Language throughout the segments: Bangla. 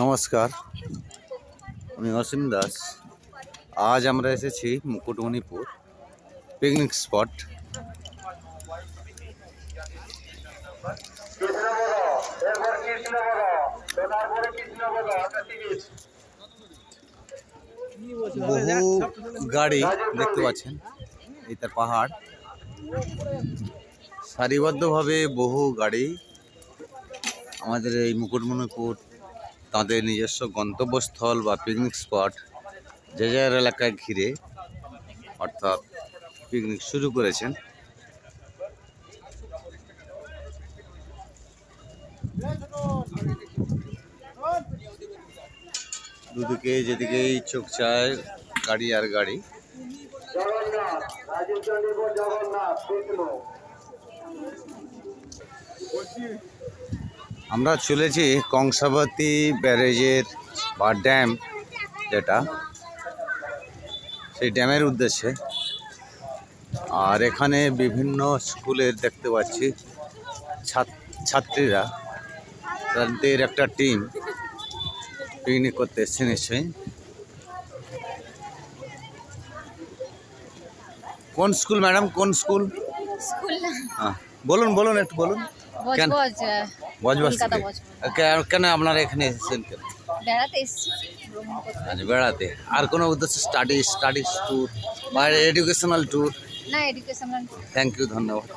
নমস্কার, আমি অসীম দাস। আজ আমরা এসেছি মুকুটমণিপুর পিকনিক স্পট বহু গাড়ি দেখতে পাচ্ছেন তার পাহাড়। সারিবদ্ধভাবে বহু গাড়ি আমাদের এই মুকুটমণিপুর, তাদের নিজস্ব গন্তব্যস্থল বা পিকনিক স্পট যে যার এলাকায় ঘিরে অর্থাৎ পিকনিক শুরু করেছেন। দুদিকে যেদিকেই চোখ চায় গাড়ি আর গাড়ি। জগন্নাথ আমরা চলেছি কংসাবতী ব্যারেজের বা ড্যাম যেটা সেই ড্যামের উদ্দেশ্যে। আর এখানে বিভিন্ন স্কুলের দেখতে পাচ্ছি ছাত- ছাত্রীরা তাদের একটা টিম পিকনিক করতে এসছে নিশ্চয়ই। কোন স্কুল ম্যাডাম? কোন স্কুল? স্কুল হ্যাঁ বলুন বলুন একটু বলুন। কেন? বজবজ কেন আপনারা এখানে এসেছেন কেন? বেড়াতে এসেছি আচ্ছা বেড়াতে। আর কোনো উদ্দেশ্য? স্টাডি স্টাডিজ ট্যুর বা এডুকেশনাল ট্যুর না থ্যাংক ইউ ধন্যবাদ।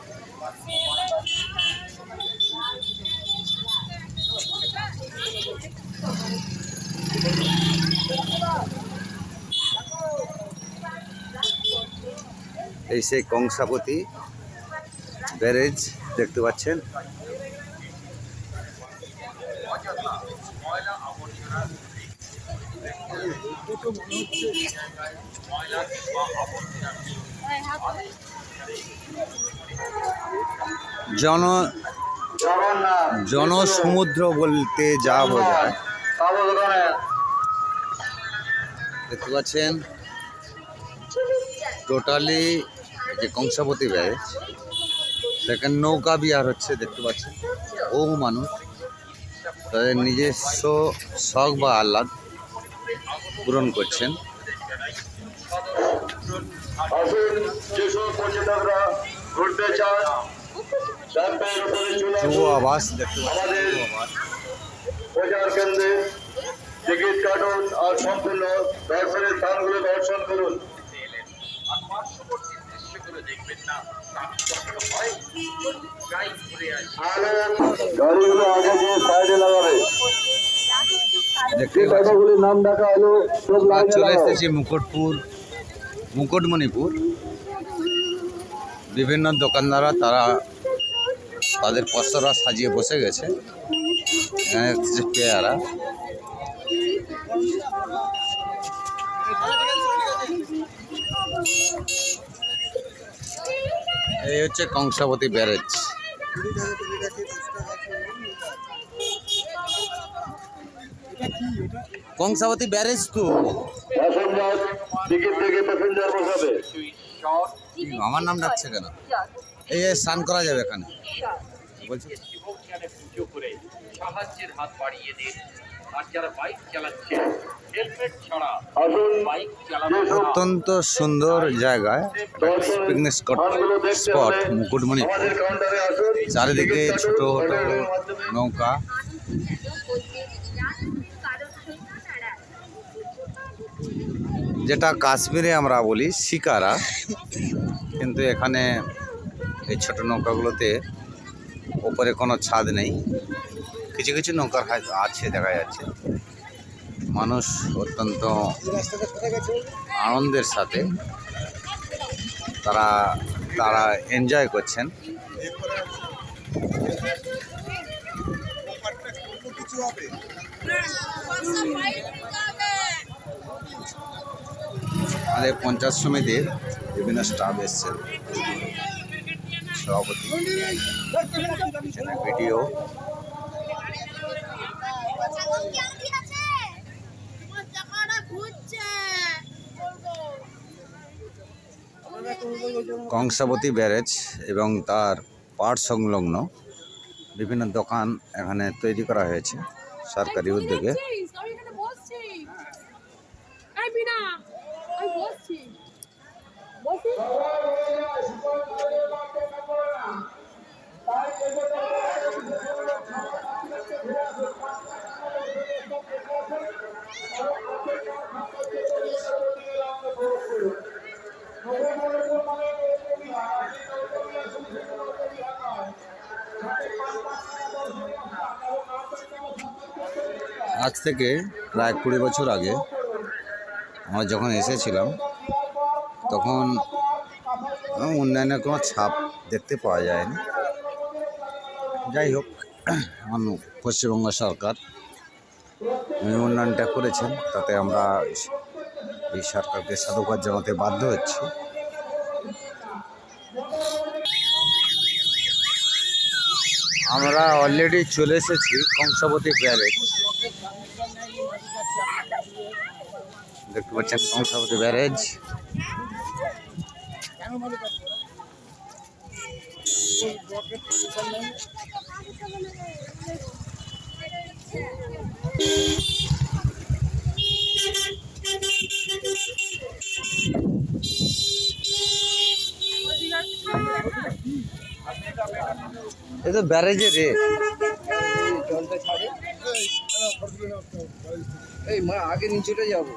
এই সেই কংসাবতী ব্যারেজ দেখতে পাচ্ছেন? জন জগন্নাথ জনসমুদ্র বলতে যা বোঝায়। দেখতে পাচ্ছেন? টোটালি যে কংসাবতী ব্যারেজ সেখানে নৌকা বিহার হচ্ছে দেখতে পাচ্ছেন? বহু মানুষ। তাদের নিজস্ব শখ বা আহ্লাদ পূরণ করছেন। যুব দেখতে পাচ্ছেন আবাস। প্রচার কেন্দ্রে টিকিট কাটুন আর সম্পূর্ণ দর্শনের স্থানগুলো দর্শন করুন। গাড়িগুলো আগে গিয়ে সাইডে লাগাবে। যে পাচ্ছেন নাম ডাকা হলো সব চলে এসেছি মুকুটপুর মুকুটমণিপুর। বিভিন্ন দোকানদাররা তারা তাদের পসরা সাজিয়ে বসে গেছে। এখানে হচ্ছে পেয়ারা। এই হচ্ছে কংসাবতী ব্যারেজ। কংসাবতী ব্যারেজ তো। আমার নাম ডাকছে কেন? এই স্নান করা যাবে এখানে। বলছি। জীবনজ্ঞানে পুজো করে সাহায্যের হাত বাড়িয়ে দিন। অত্যন্ত সুন্দর জায়গায় পিকনিক স্পট স্পট মুকুটমণিপুর আমাদের কাউন্টারে আসুন। চারিদিকে ছোট ছোট নৌকা। যেটা কাশ্মীরে আমরা বলি শিকারা কিন্তু এখানে এই ছোট নৌকাগুলোতে ওপরে কোনো ছাদ নেই। কিছু কিছু নৌকার আছে, দেখা যাচ্ছে। মানুষ অত্যন্ত আনন্দের সাথে তারা তারা এনজয় করছেন। আমাদের পঞ্চায়েত সমিতির বিভিন্ন স্টাফ এসছেন। সভাপতি ভিডিও কংসাবতী ব্যারেজ এবং তার পাড় সংলগ্ন বিভিন্ন দোকান এখানে তৈরি করা হয়েছে সরকারি উদ্যোগে। বসছি। আজ থেকে প্রায় কুড়ি বছর আগে আমরা যখন এসেছিলাম, তখন উন্নয়নের কোনো ছাপ দেখতে পাওয়া যায়নি। যাই হোক আমার পশ্চিমবঙ্গ সরকার উন্নয়নটা করেছেন, তাতে আমরা এই সরকারকে সাধুবাদ জানাতে বাধ্য হচ্ছি। আমরা অলরেডি চলে এসেছি কংসাবতী ব্যারেজ দেখতে পাচ্ছেন কংসাবতী ব্যারেজ। এই তো ব্যারেজে রে জলটা ছাড়ে এই মা আগে নিচেটা যাব